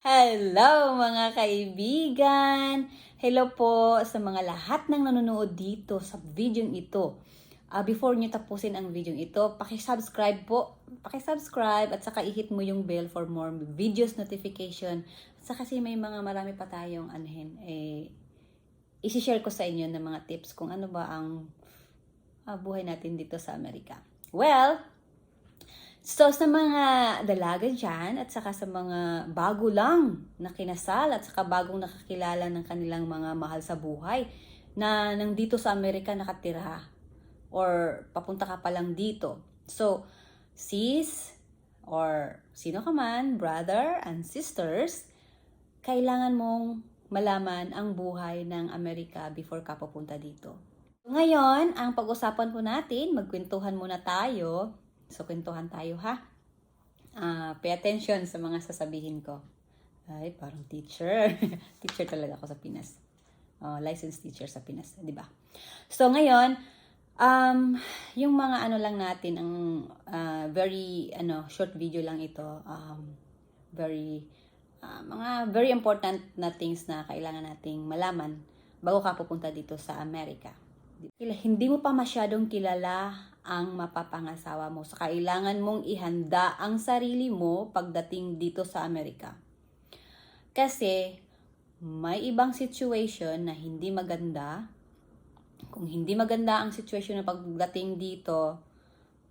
Hello mga kaibigan! Hello po sa mga lahat ng nanonood dito sa video ito. Ah, before nyo tapusin ang video ito, pakisubscribe po. Pakisubscribe at saka i-hit mo yung bell for more videos notification. At saka kasi may mga marami pa tayong anhin, eh, isi-share ko sa inyo ng mga tips kung ano ba ang ah, buhay natin dito sa Amerika. Well, So, sa mga dalaga dyan, at saka sa mga bago lang na kinasal, at saka bagong nakakilala ng kanilang mga mahal sa buhay, na nandito sa Amerika nakatira, or papunta ka pa lang dito. So, sis, or sino ka man, brother and sisters, kailangan mong malaman ang buhay ng Amerika before ka pupunta dito. Ngayon, ang pag-usapan po natin, magkwentuhan muna tayo So, kwentuhan tayo ha. Ah, pay attention sa mga sasabihin ko. Ay, parang teacher. teacher talaga ako sa Pinas. Oh, licensed teacher sa Pinas, di ba? So, ngayon, um, yung mga ano lang natin, ang ah, very, ano, short video lang ito. Um, very, ah, mga very important na things na kailangan nating malaman bago ka pupunta dito sa Amerika. Hindi mo pa masyadong kilala ang mapapangasawa mo. So, kailangan mong ihanda ang sarili mo pagdating dito sa Amerika. Kasi, may ibang situation na hindi maganda. Kung hindi maganda ang situation na pagdating dito,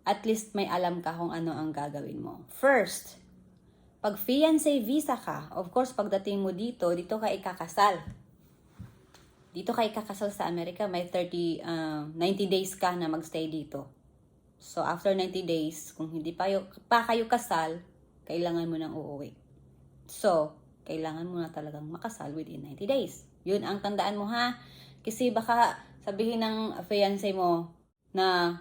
at least may alam ka kung ano ang gagawin mo. First, pag fiancé visa ka, of course, pagdating mo dito, dito ka ikakasal dito ka ikakasal sa Amerika, may 30, uh, 90 days ka na magstay dito. So, after 90 days, kung hindi pa, kayo, pa kayo kasal, kailangan mo nang uuwi. So, kailangan mo na talagang makasal within 90 days. Yun ang tandaan mo ha. Kasi baka sabihin ng fiancé mo na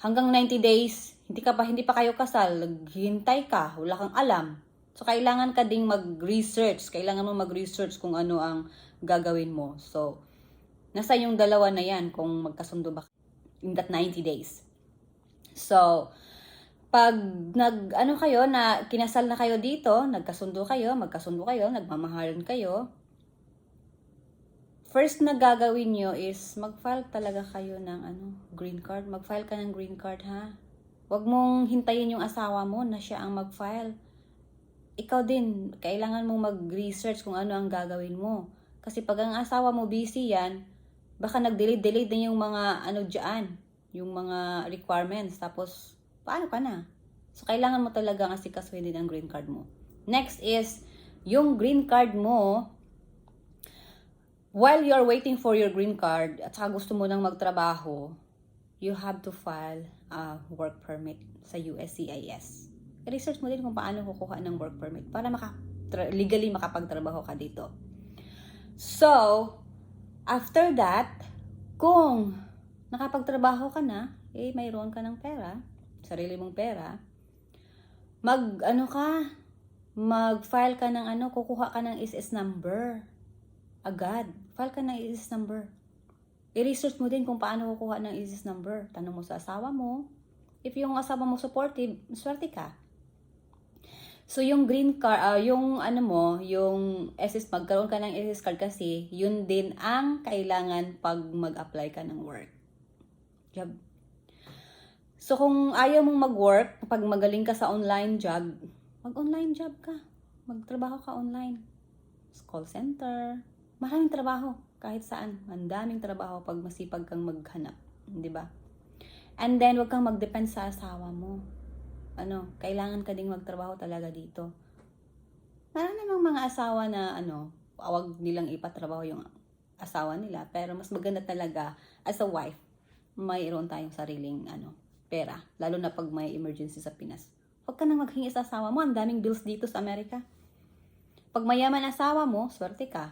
hanggang 90 days, hindi ka pa hindi pa kayo kasal, naghihintay ka, wala kang alam. So, kailangan ka ding mag-research. Kailangan mo mag-research kung ano ang gagawin mo. So, nasa yung dalawa na yan kung magkasundo ba in that 90 days. So, pag nag ano kayo na kinasal na kayo dito, nagkasundo kayo, magkasundo kayo, nagmamahalan kayo, first na gagawin nyo is mag-file talaga kayo ng ano, green card. Mag-file ka ng green card ha. Huwag mong hintayin yung asawa mo na siya ang mag-file. Ikaw din, kailangan mong mag-research kung ano ang gagawin mo. Kasi pag ang asawa mo busy yan, baka nag-delay-delay din yung mga ano dyan, yung mga requirements. Tapos, paano ka na? So, kailangan mo talagang asikasuhin din ang green card mo. Next is, yung green card mo, while you're waiting for your green card, at saka gusto mo nang magtrabaho, you have to file a work permit sa USCIS. I-research mo din kung paano kukuha ng work permit para maka, legally makapagtrabaho ka dito. So, after that, kung nakapagtrabaho ka na, eh mayroon ka ng pera, sarili mong pera, mag ano ka, mag-file ka ng ano, kukuha ka ng SS number. Agad. File ka ng SS number. I-research mo din kung paano kukuha ng SS number. Tanong mo sa asawa mo. If yung asawa mo supportive, swerte ka. So yung green card, ah, yung ano mo, yung SS, magkaroon ka ng SS card kasi, yun din ang kailangan pag mag-apply ka ng work. Job. So kung ayaw mong mag-work, pag magaling ka sa online job, mag-online job ka. Magtrabaho ka online. Call center. Maraming trabaho. Kahit saan. Ang daming trabaho pag masipag kang maghanap. Di ba? And then, wag kang mag-depend sa asawa mo ano, kailangan ka ding magtrabaho talaga dito. Marami namang mga asawa na ano, wag nilang ipatrabaho yung asawa nila, pero mas maganda talaga as a wife, mayroon tayong sariling ano, pera, lalo na pag may emergency sa Pinas. Huwag ka nang maghingi sa asawa mo, ang daming bills dito sa Amerika. Pag mayaman asawa mo, swerte ka.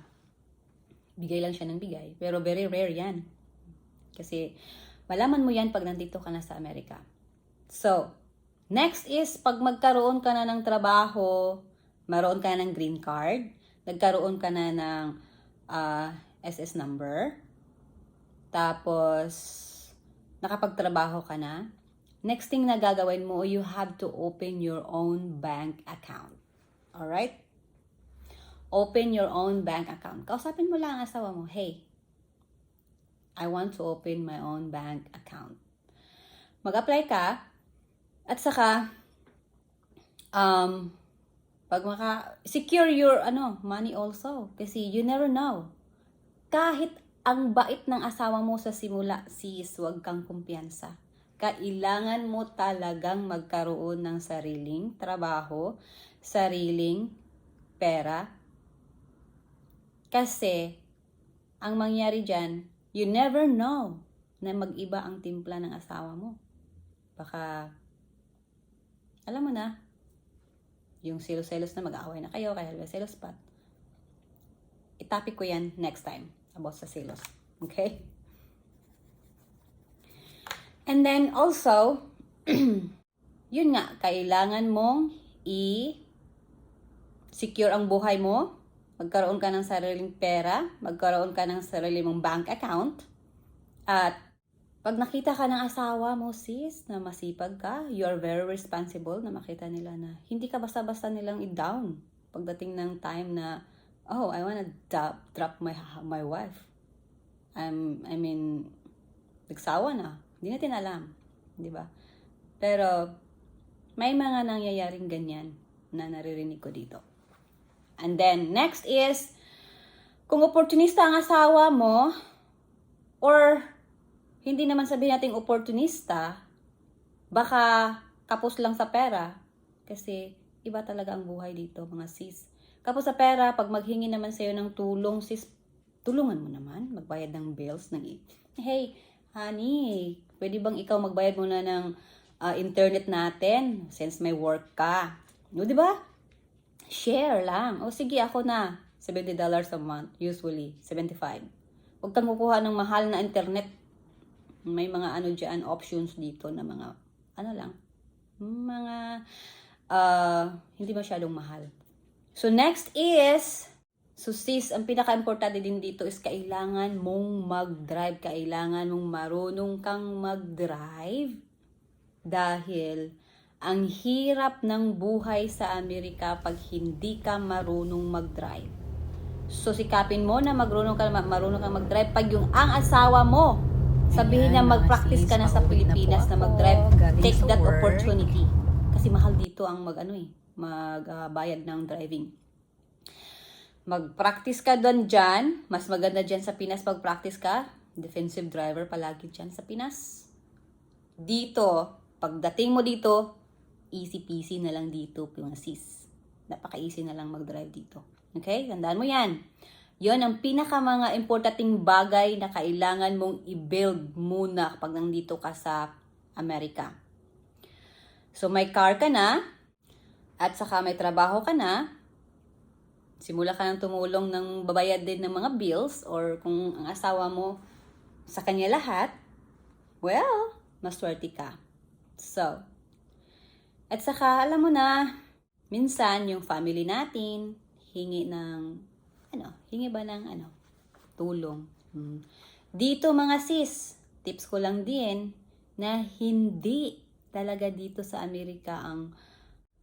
Bigay lang siya ng bigay, pero very rare yan. Kasi malaman mo yan pag nandito ka na sa Amerika. So, Next is, pag magkaroon ka na ng trabaho, maroon ka na ng green card, nagkaroon ka na ng uh, SS number, tapos nakapagtrabaho ka na, next thing na gagawin mo, you have to open your own bank account. Alright? open your own bank account. Kausapin mo lang ang asawa mo, hey, I want to open my own bank account. Mag-apply ka, at saka, um, pag maka, secure your, ano, money also. Kasi you never know. Kahit ang bait ng asawa mo sa simula, sis, huwag kang kumpiyansa. Kailangan mo talagang magkaroon ng sariling trabaho, sariling pera. Kasi, ang mangyari dyan, you never know na mag-iba ang timpla ng asawa mo. Baka, alam mo na, yung selos-selos na mag-aaway na kayo, kaya may selos pa. Itapik ko yan next time about sa selos. Okay? And then also, yun nga, kailangan mong i-secure ang buhay mo, magkaroon ka ng sariling pera, magkaroon ka ng sarili mong bank account, at pag nakita ka ng asawa mo, sis, na masipag ka, you are very responsible na makita nila na hindi ka basta-basta nilang i-down pagdating ng time na, oh, I wanna drop, drop my, my wife. I'm, I mean, nagsawa na. Hindi natin alam. Di ba? Pero, may mga nangyayaring ganyan na naririnig ko dito. And then, next is, kung opportunista ang asawa mo, or hindi naman sabihin nating opportunista, baka kapos lang sa pera. Kasi iba talaga ang buhay dito, mga sis. Kapos sa pera, pag maghingi naman sa'yo ng tulong, sis, tulungan mo naman, magbayad ng bills. Ng, hey, honey, pwede bang ikaw magbayad muna ng ah, internet natin since may work ka? No, di ba? Share lang. O sige, ako na. $70 a month, usually. 75. Huwag kang kukuha ng mahal na internet may mga ano dyan, options dito na mga, ano lang, mga, uh, hindi masyadong mahal. So, next is, so sis, ang pinaka-importante din dito is kailangan mong mag-drive. Kailangan mong marunong kang mag-drive. Dahil, ang hirap ng buhay sa Amerika pag hindi ka marunong mag-drive. So, sikapin mo na marunong ka, marunong kang mag-drive pag yung ang asawa mo Sabihin mga mag-practice ka na sa na Pilipinas na mag-drive. Take that opportunity. Kasi mahal dito ang mag ano eh, magbayad ng driving. Mag-practice ka doon dyan. Mas maganda dyan sa Pinas pag-practice ka. Defensive driver palagi dyan sa Pinas. Dito, pagdating mo dito, easy peasy na lang dito, mga sis. Napaka-easy na lang mag-drive dito. Okay? Tandaan mo yan. Yon ang pinaka mga importanteng bagay na kailangan mong i-build muna kapag nandito ka sa Amerika. So may car ka na, at saka may trabaho ka na, simula ka nang tumulong ng babayad din ng mga bills or kung ang asawa mo sa kanya lahat, well, maswerte ka. So, at saka alam mo na, minsan yung family natin, hingi ng ano, hingi ba ng ano, tulong. Hmm. Dito mga sis, tips ko lang din na hindi talaga dito sa Amerika ang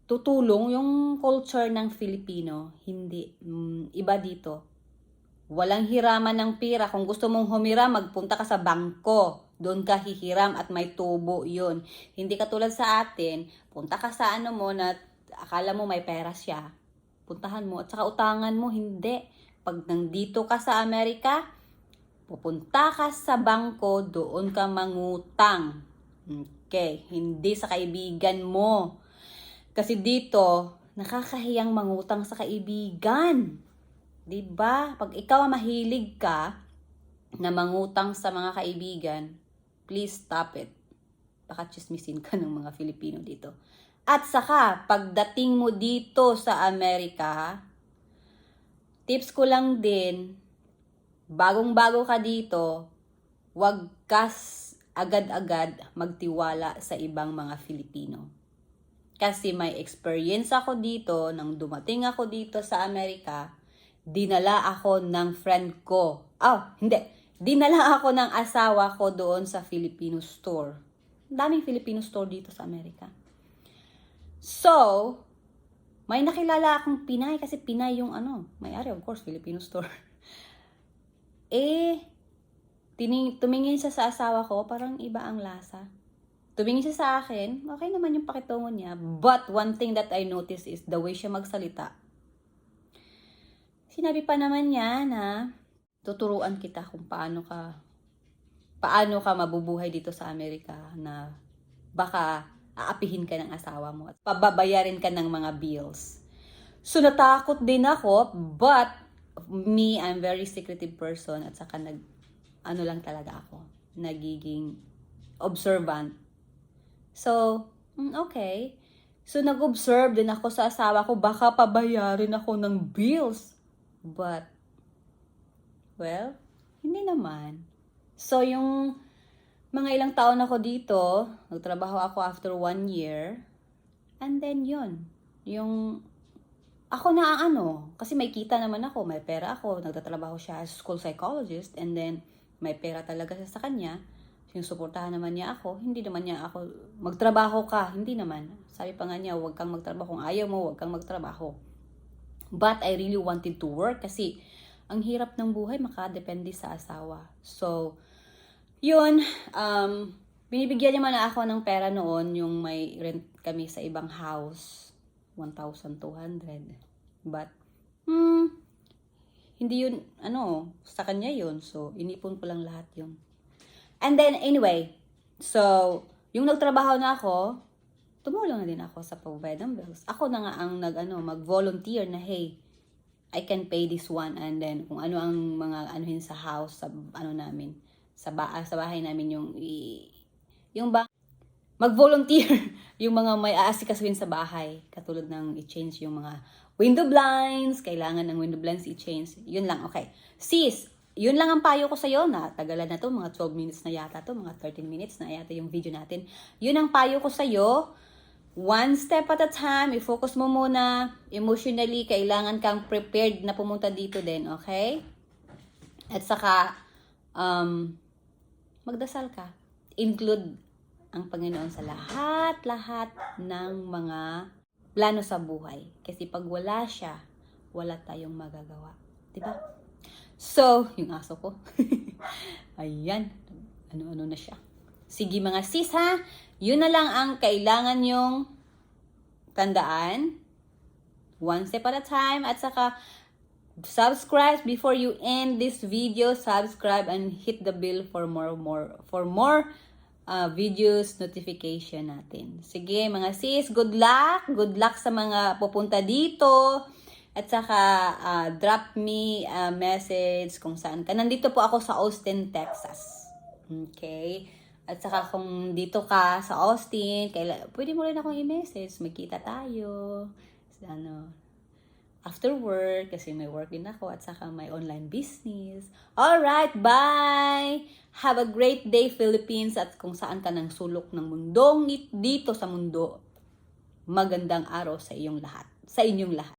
tutulong yung culture ng Filipino. Hindi. Hmm, iba dito. Walang hiraman ng pira. Kung gusto mong humiram, magpunta ka sa bangko. Doon ka hihiram at may tubo yun. Hindi katulad sa atin, punta ka sa ano mo na akala mo may pera siya. Puntahan mo at saka utangan mo, hindi pag nandito ka sa Amerika, pupunta ka sa bangko, doon ka mangutang. Okay, hindi sa kaibigan mo. Kasi dito, nakakahiyang mangutang sa kaibigan. 'Di ba? Pag ikaw mahilig ka na mangutang sa mga kaibigan, please stop it. Baka chismisin ka ng mga Filipino dito. At saka, pagdating mo dito sa Amerika, tips ko lang din, bagong-bago ka dito, wag kas agad-agad magtiwala sa ibang mga Filipino. Kasi may experience ako dito, nang dumating ako dito sa Amerika, dinala ako ng friend ko. Oh, hindi. Dinala ako ng asawa ko doon sa Filipino store. Daming Filipino store dito sa Amerika. So, May nakilala akong Pinay kasi Pinay yung ano, may-ari of course, Filipino store. eh, tining, tumingin siya sa asawa ko, parang iba ang lasa. Tumingin siya sa akin, okay naman yung pakitungo niya. But one thing that I noticed is the way siya magsalita. Sinabi pa naman niya na tuturuan kita kung paano ka paano ka mabubuhay dito sa Amerika na baka aapihin ka ng asawa mo at pababayarin ka ng mga bills. So natakot din ako, but me, I'm very secretive person at saka nag, ano lang talaga ako, nagiging observant. So, mm, okay. So nag-observe din ako sa asawa ko, baka pabayarin ako ng bills. But, well, hindi naman. So, yung mga ilang taon ako dito, nagtrabaho ako after one year, and then yun, yung, ako na ano, kasi may kita naman ako, may pera ako, nagtatrabaho siya as school psychologist, and then may pera talaga siya sa kanya, sinusuportahan naman niya ako, hindi naman niya ako, magtrabaho ka, hindi naman. Sabi pa nga niya, huwag kang magtrabaho, kung ayaw mo, huwag kang magtrabaho. But I really wanted to work kasi ang hirap ng buhay makadepende sa asawa. So, yun, um, binibigyan niya man ako ng pera noon yung may rent kami sa ibang house, 1,200. But, hmm, hindi yun, ano, sa kanya yun. So, inipon ko lang lahat yun. And then, anyway, so, yung nagtrabaho na ako, tumulong na din ako sa pagbayad ng bills. Ako na nga ang nag, ano, mag-volunteer na, hey, I can pay this one and then kung ano ang mga anuhin sa house, sa ano namin, sa, ba sa bahay namin yung, i- yung ba, mag-volunteer yung mga may aasikasuhin sa bahay. Katulad ng i-change yung mga window blinds, kailangan ng window blinds i-change. Yun lang, okay. Sis, yun lang ang payo ko sa'yo na tagalan na to, mga 12 minutes na yata to, mga 13 minutes na yata yung video natin. Yun ang payo ko sa'yo. One step at a time, i-focus mo muna. Emotionally, kailangan kang prepared na pumunta dito din, okay? At saka, um, magdasal ka. Include ang Panginoon sa lahat-lahat ng mga plano sa buhay. Kasi pag wala siya, wala tayong magagawa. 'Di ba? So, yung aso ko. Ayan. Ano-ano na siya. Sige mga sis ha. Yun na lang ang kailangan yung tandaan. One step at a time. At saka, subscribe before you end this video. Subscribe and hit the bell for more, more, for more uh, videos notification natin. Sige mga sis, good luck. Good luck sa mga pupunta dito. At saka, uh, drop me a message kung saan ka. Nandito po ako sa Austin, Texas. Okay? At saka kung dito ka sa Austin, kaila, pwede mo rin akong i-message. Magkita tayo. Ano, after work, kasi may work din ako. At saka may online business. Alright, bye! Have a great day, Philippines. At kung saan ka ng sulok ng mundong dito sa mundo, magandang araw sa iyong lahat. Sa inyong lahat.